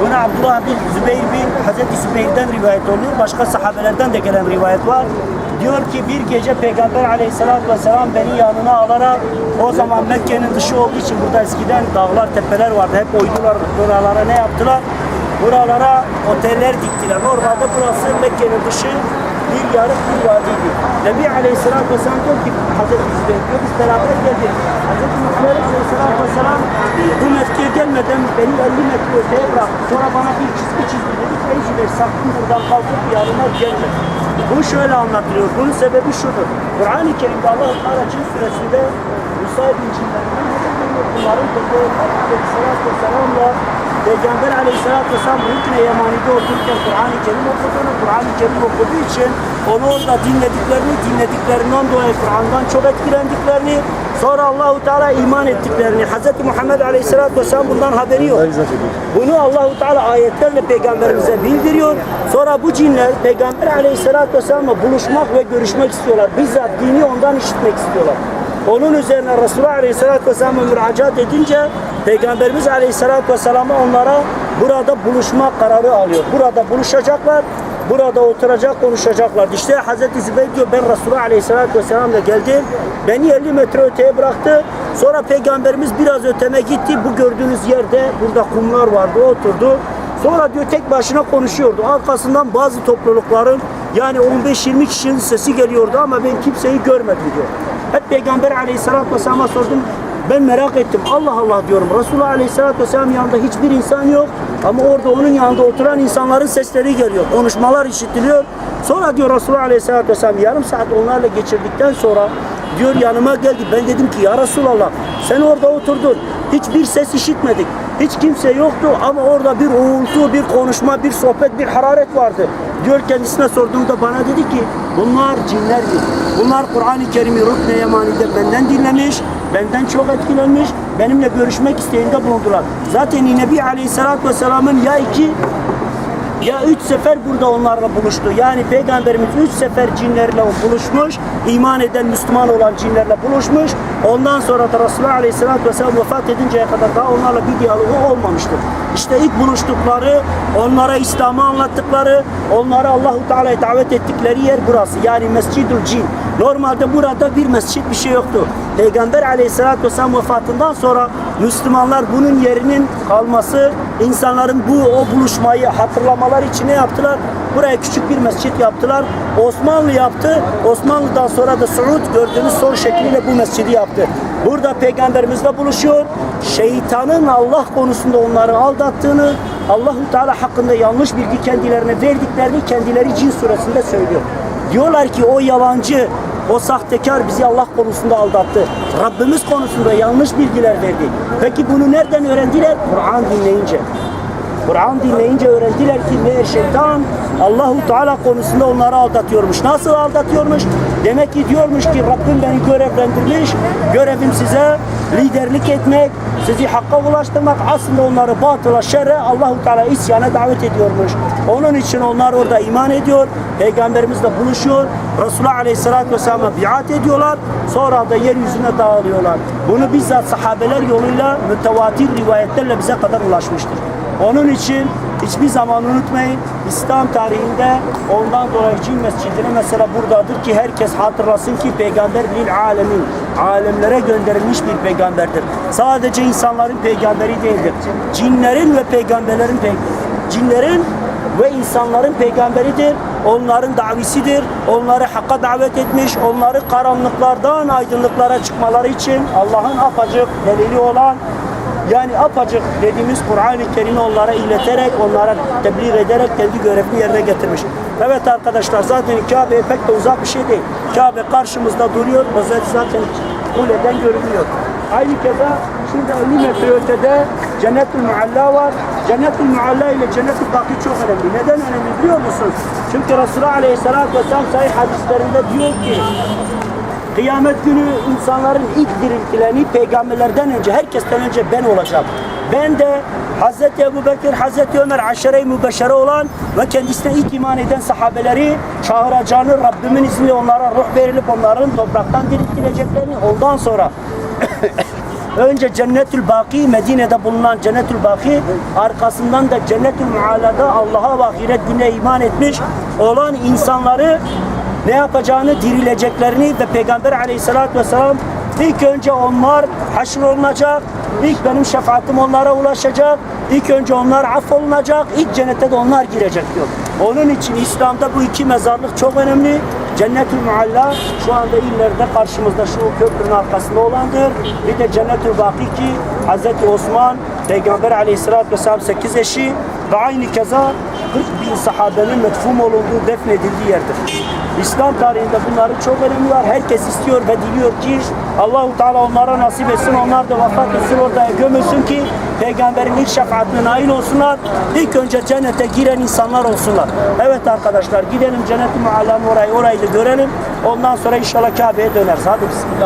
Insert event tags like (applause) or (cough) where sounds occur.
Buna Abdullah bin Zübeyir bin Hazreti Zübeyir'den rivayet oluyor. Başka sahabelerden de gelen rivayet var. Diyor ki bir gece Peygamber aleyhissalatü vesselam beni yanına alarak o zaman Mekke'nin dışı olduğu için burada eskiden dağlar, tepeler vardı. Hep oydular buralara ne yaptılar? Buralara oteller diktiler. Normalde burası Mekke'nin dışı bir yarık bir vadiydi. Nebi Aleyhisselatü Vesselam diyor ki Hazreti Zübeyir diyor biz beraber geldik. Hazreti Muhammed Aleyhisselatü Vesselam bu mevkiye gelmeden beni 50 metre öteye bıraktı. Sonra bana bir çizgi çizdi dedi ki ey Zübeyir sakın buradan kalkıp yanıma gelme. Bu şöyle anlatılıyor. Bunun sebebi şudur. Kur'an-ı Kerim'de Allah Teala Cin suresinde Musa bin Cinler'den bunların Peygamber Aleyhisselatü Vesselam'la Peygamber Aleyhisselatü Vesselam Rükne Yemani'de otururken Kur'an-ı Kerim okuduğunu, Kur'an-ı Kerim okuduğu için onu orada dinlediklerini, dinlediklerinden dolayı Kur'an'dan çok etkilendiklerini, sonra Allahu Teala iman ettiklerini, Hz. Muhammed Aleyhisselatü Vesselam bundan haberi yok. Bunu Allahu Teala ayetlerle peygamberimize bildiriyor. Sonra bu cinler peygamber Aleyhisselatü Vesselam'la buluşmak ve görüşmek istiyorlar. Bizzat dini ondan işitmek istiyorlar. Onun üzerine Resulullah Aleyhisselatü Vesselam'a müracaat edince Peygamberimiz Aleyhisselatü Vesselam'a onlara burada buluşma kararı alıyor. Burada buluşacaklar, burada oturacak, konuşacaklar. İşte Hazreti Zübeyir diyor ben Resulullah Aleyhisselatü Vesselam'la geldim. Beni 50 metre öteye bıraktı. Sonra Peygamberimiz biraz öteme gitti. Bu gördüğünüz yerde burada kumlar vardı, oturdu. Sonra diyor tek başına konuşuyordu. Arkasından bazı toplulukların yani 15-20 kişinin sesi geliyordu ama ben kimseyi görmedim diyor. Hep Peygamber aleyhissalatü vesselam'a sordum. Ben merak ettim. Allah Allah diyorum. Resulullah aleyhissalatü vesselam yanında hiçbir insan yok. Ama orada onun yanında oturan insanların sesleri geliyor. Konuşmalar işitiliyor. Sonra diyor Resulullah aleyhissalatü vesselam yarım saat onlarla geçirdikten sonra diyor yanıma geldi. Ben dedim ki ya Resulallah sen orada oturdun. Hiçbir ses işitmedik. Hiç kimse yoktu ama orada bir uğultu, bir konuşma, bir sohbet, bir hararet vardı. Diyor kendisine sorduğumda bana dedi ki bunlar cinlerdi. Bunlar Kur'an-ı Kerim'i Rukne Yemani'de benden dinlemiş, benden çok etkilenmiş, benimle görüşmek isteğinde bulundular. Zaten Nebi Aleyhisselatü Vesselam'ın ya iki ya üç sefer burada onlarla buluştu. Yani Peygamberimiz üç sefer cinlerle buluşmuş, iman eden Müslüman olan cinlerle buluşmuş. Ondan sonra da Resulullah Aleyhisselatü Vesselam vefat edinceye kadar daha onlarla bir diyalogu olmamıştır. İşte ilk buluştukları, onlara İslam'ı anlattıkları, onlara Allahu Teala'ya davet ettikleri yer burası. Yani Mescidül Cin. Normalde burada bir mescit bir şey yoktu. Peygamber Aleyhisselatü Vesselam vefatından sonra Müslümanlar bunun yerinin kalması, insanların bu o buluşmayı hatırlamalar için ne yaptılar? Buraya küçük bir mescit yaptılar. Osmanlı yaptı. Osmanlı'dan sonra da Suud gördüğünüz son şekliyle bu mescidi yaptı. Burada peygamberimizle buluşuyor. Şeytanın Allah konusunda onları aldattığını, Allahu Teala hakkında yanlış bilgi kendilerine verdiklerini kendileri Cin suresinde söylüyor. Diyorlar ki o yalancı, o sahtekar bizi Allah konusunda aldattı. Rabbimiz konusunda yanlış bilgiler verdi. Peki bunu nereden öğrendiler? Kur'an dinleyince. Kur'an dinleyince öğrendiler ki meğer şeytan Allahu Teala konusunda onları aldatıyormuş. Nasıl aldatıyormuş? Demek ki diyormuş ki Rabbim beni görevlendirmiş. Görevim size liderlik etmek, sizi hakka ulaştırmak. Aslında onları batıla, şerre Allahu Teala isyana davet ediyormuş. Onun için onlar orada iman ediyor. Peygamberimizle buluşuyor. Resulullah Aleyhisselatü Vesselam'a biat ediyorlar. Sonra da yeryüzüne dağılıyorlar. Bunu bizzat sahabeler yoluyla mütevatir rivayetlerle bize kadar ulaşmıştır. Onun için hiçbir zaman unutmayın İslam tarihinde ondan dolayı cin mescidine mesela buradadır ki herkes hatırlasın ki peygamber lil alemin alemlere gönderilmiş bir peygamberdir. Sadece insanların peygamberi değildir. Cinlerin ve peygamberlerin pey cinlerin ve insanların peygamberidir. Onların davisidir. Onları hakka davet etmiş. Onları karanlıklardan aydınlıklara çıkmaları için Allah'ın apacık delili olan yani apacık dediğimiz Kur'an-ı Kerim'i onlara ileterek, onlara tebliğ ederek kendi görevini yerine getirmiş. Evet arkadaşlar zaten Kabe pek de uzak bir şey değil. Kabe karşımızda duruyor. Özet zaten kuleden görünüyor. Aynı keza şimdi 50 metre ötede Cennet-ül Mualla var. Cennet-ül Mualla ile Cennet-ül Baki çok önemli. Neden önemli biliyor musun? Çünkü Resulullah Aleyhisselatü Vesselam sahih hadislerinde diyor ki Kıyamet günü insanların ilk diriltilerini peygamberlerden önce, herkesten önce ben olacağım. Ben de Hazreti Ebu Bekir, Hazreti Ömer aşere-i mübeşşere olan ve kendisine ilk iman eden sahabeleri çağıracağını, Rabbimin izniyle onlara ruh verilip onların topraktan diriltileceklerini ondan sonra (coughs) Önce Cennetül Baki, Medine'de bulunan Cennetül Baki, arkasından da Cennetül Mualla'da Allah'a ve ahiret gününe iman etmiş olan insanları ne yapacağını, dirileceklerini ve Peygamber aleyhissalatü vesselam ilk önce onlar haşr olunacak, ilk benim şefaatim onlara ulaşacak, ilk önce onlar affolunacak, ilk cennete de onlar girecek diyor. Onun için İslam'da bu iki mezarlık çok önemli. Cennetül Mualla şu anda illerde karşımızda şu köprünün arkasında olandır. Bir de Cennetül Baki ki Hz. Osman Peygamber aleyhissalatü vesselam 8 eşi ve aynı keza 40 bin sahabenin metfum olunduğu defnedildiği yerdir. İslam tarihinde bunların çok önemi var. Herkes istiyor ve diliyor ki Allahu Teala onlara nasip etsin. Onlar da vefat etsin orada gömülsün ki peygamberin ilk şefaatine nail olsunlar. İlk önce cennete giren insanlar olsunlar. Evet arkadaşlar gidelim cennet-i muallanın orayı orayı da görelim. Ondan sonra inşallah Kabe'ye döneriz. Hadi bismillah.